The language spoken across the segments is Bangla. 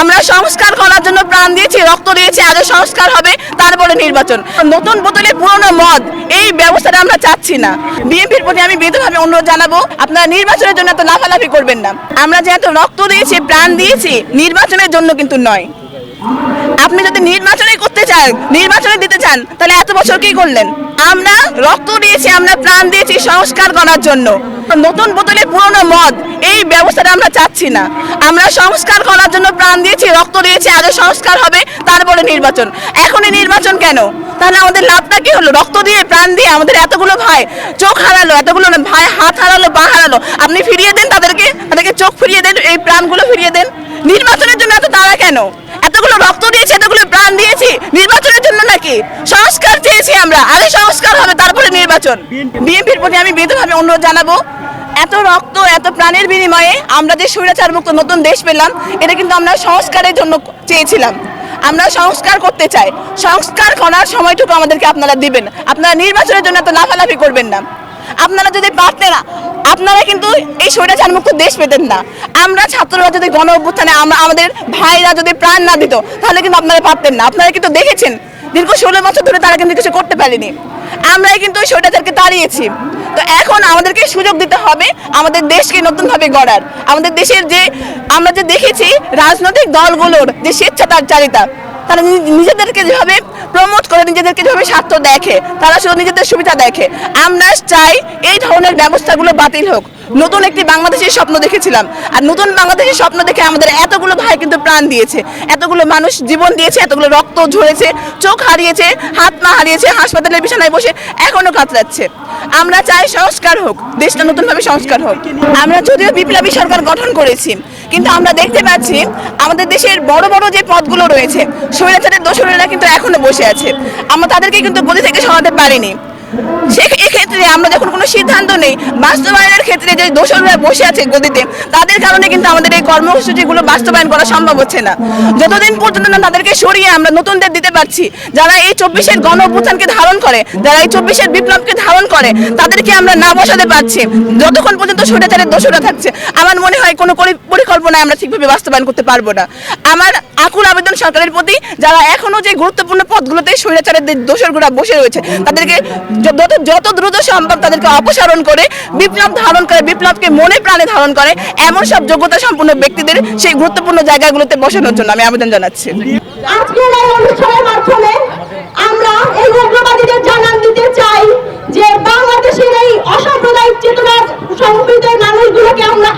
আমরা সংস্কার করার জন্য প্রাণ দিয়েছি, রক্ত দিয়েছি আগে সংস্কার হবে, তারপরে নির্বাচন। নতুন বোতলে পুরনো মদ, এই ব্যবস্থাটা আমরা চাচ্ছি না। বিএনপির প্রতি আমি বিধভাবে অনুরোধ জানাব, আপনারা নির্বাচনের জন্য এত লাফালাফি করবেন না। আমরা যেহেতু রক্ত দিয়েছি, প্রাণ দিয়েছি, নির্বাচনের জন্য কিন্তু নয়। আপনি যদি নির্বাচনে করতে চান নির্বাচনে দিতে চান, তাহলে এত বছর কি করলেন? আমরা রক্ত দিয়েছি, আমরা প্রাণ দিয়েছি সংস্কার করার জন্য। নতুন বোতলে পুরনো মদ, এই ব্যবস্থাটা আমরা চাচ্ছি না। আমরা সংস্কার করার জন্য প্রাণ দিয়েছি, রক্ত দিয়েছি, আগে সংস্কার হবে তারপরে নির্বাচন? এখনই নির্বাচন কেন? তাহলে আমাদের লাভটা কি হলো? রক্ত দিয়ে, প্রাণ দিয়ে আমাদের এতগুলো ভাই চোখ হারালো, এতগুলো ভাই হাত হারালো, পা হারালো। আপনি ফিরিয়ে দেন তাদেরকে তাদেরকে চোখ ফিরিয়ে দেন, এই প্রাণগুলো ফিরিয়ে দেন। নির্বাচনের জন্য এত তারা কেন? এতগুলো রক্ত দিয়েছি, এতগুলো প্রাণ দিয়েছি, নির্বাচনের জন্য নাকি? সংস্কার চেয়েছি আমরা আগে সংস্কার হবে, তারপরে নির্বাচন। বিএনপির প্রতি আমি বিধভাবে অনুরোধ জানাব, এত রক্ত, এত প্রাণের বিনিময়ে আমরা যে স্বৈরাচার মুক্ত নতুন দেশ পেলাম, এটা কিন্তু আমরা সংস্কারের জন্য চেয়েছিলাম। আমরা সংস্কার করতে চাই। সংস্কার করার সময়টুকু আমাদেরকে আপনারা দিবেন। আপনারা নির্বাচনের জন্য তো লাফালাফি করবেন না। আপনারা যদি পারতেন, আপনারা কিন্তু এই স্বৈরাচার মুক্ত দেশ পেতেন না। আমরা ছাত্ররা যদি গণ অভ্যুত্থানে আমরা আমাদের ভাইরা যদি প্রাণ না দিত, তাহলে কিন্তু আপনারা পারতেন না। আপনারা কিন্তু দেখেছেন দীর্ঘ ষোলো বছর ধরে তারা কিন্তু কিছু করতে পারেনি। আমরাই কিন্তু ওই স্বৈরাচারকে তাড়িয়েছি। তো এখন আমাদেরকে সুযোগ দিতে হবে, আমাদের দেশকে নতুনভাবে গড়ার। আমাদের দেশের যে আমরা যে দেখেছি রাজনৈতিক দলগুলোর যে স্বেচ্ছাচারিতা তারা নিজেদেরকে যেভাবে প্রমোট করে, নিজেদেরকে যেভাবে স্বার্থ দেখে, তারা শুধু নিজেদের সুবিধা দেখে। আমরা চাই এই ধরনের ব্যবস্থাগুলো বাতিল হোক। নতুন একটি বাংলাদেশের স্বপ্ন দেখেছিলাম। আর নতুন বাংলাদেশের স্বপ্ন দেখে আমাদের এতগুলো ভাই কিন্তু প্রাণ দিয়েছে। এতগুলো মানুষ জীবন দিয়েছে, এতগুলো রক্ত ঝরেছে, চোখ হারিয়েছে, হাত পা হারিয়েছে হাসপাতালের বিছানায় বসে এখনও কাতরাচ্ছে। আমরা চাই সংস্কার হোক, দেশটা নতুনভাবে সংস্কার হোক। আমরা যদিও বিপ্লবী সরকার গঠন করেছি, কিন্তু আমরা দেখতে পাচ্ছি আমাদের দেশের বড় বড় যে পদগুলো রয়েছে স্বৈরাচারের দোষরেরা কিন্তু এখনও বসে আছে। আমরা তাদেরকে কিন্তু গদি থেকে সরাতে পারিনি। সে এক্ষেত্রে আমরা যখন কোনো সিদ্ধান্ত নেই, বাস্তবায়নের ক্ষেত্রে যে দোষররা বসে আছে গদিতে, তাদের কারণে কিন্তু আমাদের এই কর্মসূচিগুলো বাস্তবায়ন করা সম্ভব হচ্ছে না। যতদিন পর্যন্ত না তাদেরকে সরিয়ে আমরা নতুনদের দিতে পারছি, যারা এই চব্বিশের গণ অভ্যুত্থানকে ধারণ করে, যারা এই চব্বিশের বিপ্লবকে ধারণ করে, তাদেরকে আমরা না বসাতে পারছি। যতক্ষণ পর্যন্ত স্বৈরাচারের দোষরা থাকছে, আমার মনে হয় কোনো পরি- পরিকল্পনায় আমরা ঠিকভাবে বাস্তবায়ন করতে পারব না। আমার আকুল আবেদন সরকারের প্রতি, যারা এখনও যে গুরুত্বপূর্ণ পদগুলোতে স্বৈরাচারের দোষরগুলা বসে রয়েছে, তাদেরকে যত যত দ্রুত সম্ভব তাদেরকে অপসারণ করে, বিপ্লব ধারণ করে, বিপ্লবকে মনে প্রাণে ধারণ করে, এমন সব যোগ্যতা সম্পন্ন ব্যক্তিদের সেই গুরুত্বপূর্ণ জায়গাগুলোতে বসানোর জন্য আমি আবেদন জানাচ্ছি। আমরা এই উগ্রবাদীদের জানান দিতে চাই যে বাংলাদেশের এই অসাম্প্রদায়িক চেতনার সংবিত মানুষগুলোকে আমরা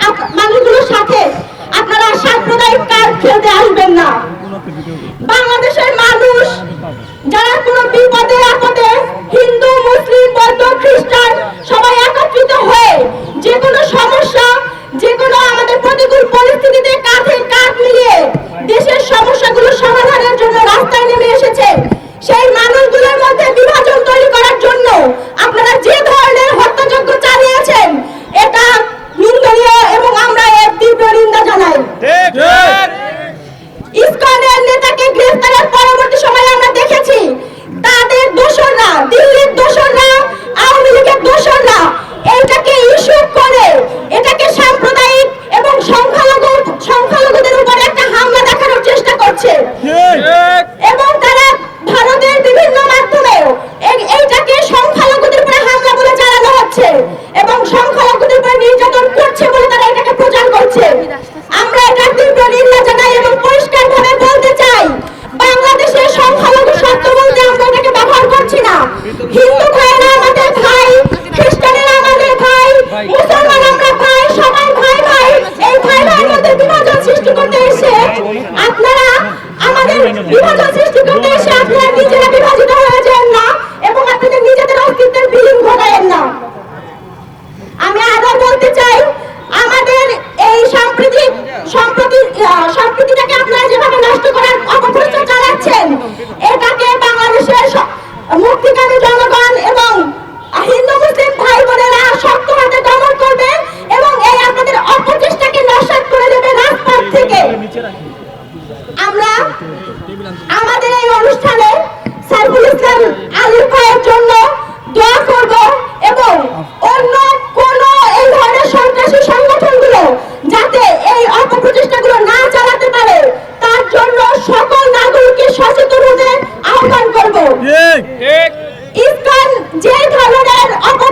你今天考出来 kalo.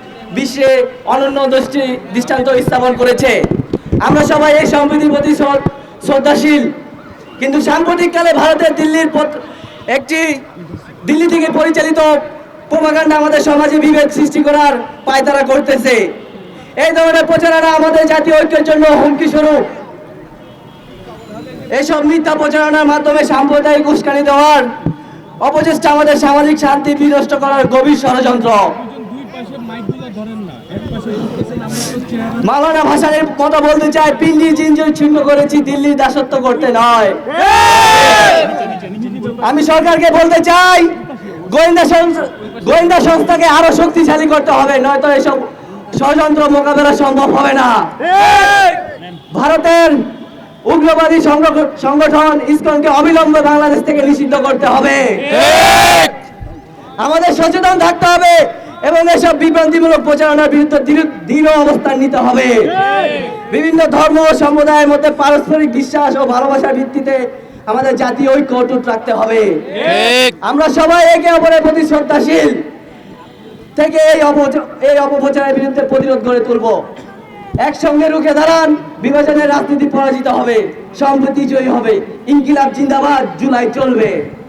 বিশ্বে অনন্য দৃষ্টি, দৃষ্টান্ত স্থাপন করেছে। আমরা সবাই এই সম্প্রীতির প্রতি শ্রদ্ধাশীল। কিন্তু সাম্প্রতিককালে ভারতের দিল্লির একটি দিল্লি থেকে পরিচালিত প্রমাকাণ্ড আমাদের সমাজে বিভেদ সৃষ্টি করার পায়তারা করতেছে। এই ধরনের প্রচারণা আমাদের জাতীয় ঐক্যের জন্য হুমকি স্বরূপ। এইসব মিথ্যা প্রচারণার মাধ্যমে সাম্প্রদায়িক উস্কানি দেওয়ার অপচেষ্টা আমাদের সামাজিক শান্তি বিনষ্ট করার গভীর ষড়যন্ত্র। মাওলানা ভাসানের মতো বলতে চাই, পিন্ডি জিঞ্জির ছিন্ন করেছি, দিল্লির দাসত্ব করতে নয়। আমি সরকারকে বলতে চাই, গোয়েন্দা গোয়েন্দা সংস্থাকে আরও শক্তিশালী করতে হবে, নয়তো এসব ষড়যন্ত্র মোকাবেলা সম্ভব হবে না। ভারতের উগ্রবাদী সংগঠ- সংগঠন ইসকনকে অবিলম্বে বাংলাদেশ থেকে নিষিদ্ধ করতে হবে। আমাদের সচেতন থাকতে হবে। এবং এসব বিভ্রান্তিমূলক প্রচারণার বিরুদ্ধে দৃঢ়- অবস্থান নিতে হবে। বিভিন্ন ধর্ম ও সম্প্রদায়ের মধ্যে পারস্পরিক বিশ্বাস ও ভালোবাসার ভিত্তিতে আমাদের জাতীয় ঐক্য অটুট রাখতে হবে। আমরা সবাই একে অপরের প্রতি শ্রদ্ধাশীল থেকে এই এই অপপ্রচারের বিরুদ্ধে প্রতিরোধ গড়ে তুলব। একসঙ্গে রুখে দাঁড়ান বিভাজনের রাজনীতি পরাজিত হবে সম্প্রীতি জয়ী হবে। ইনকিলাব জিন্দাবাদ জুলাই চলবে।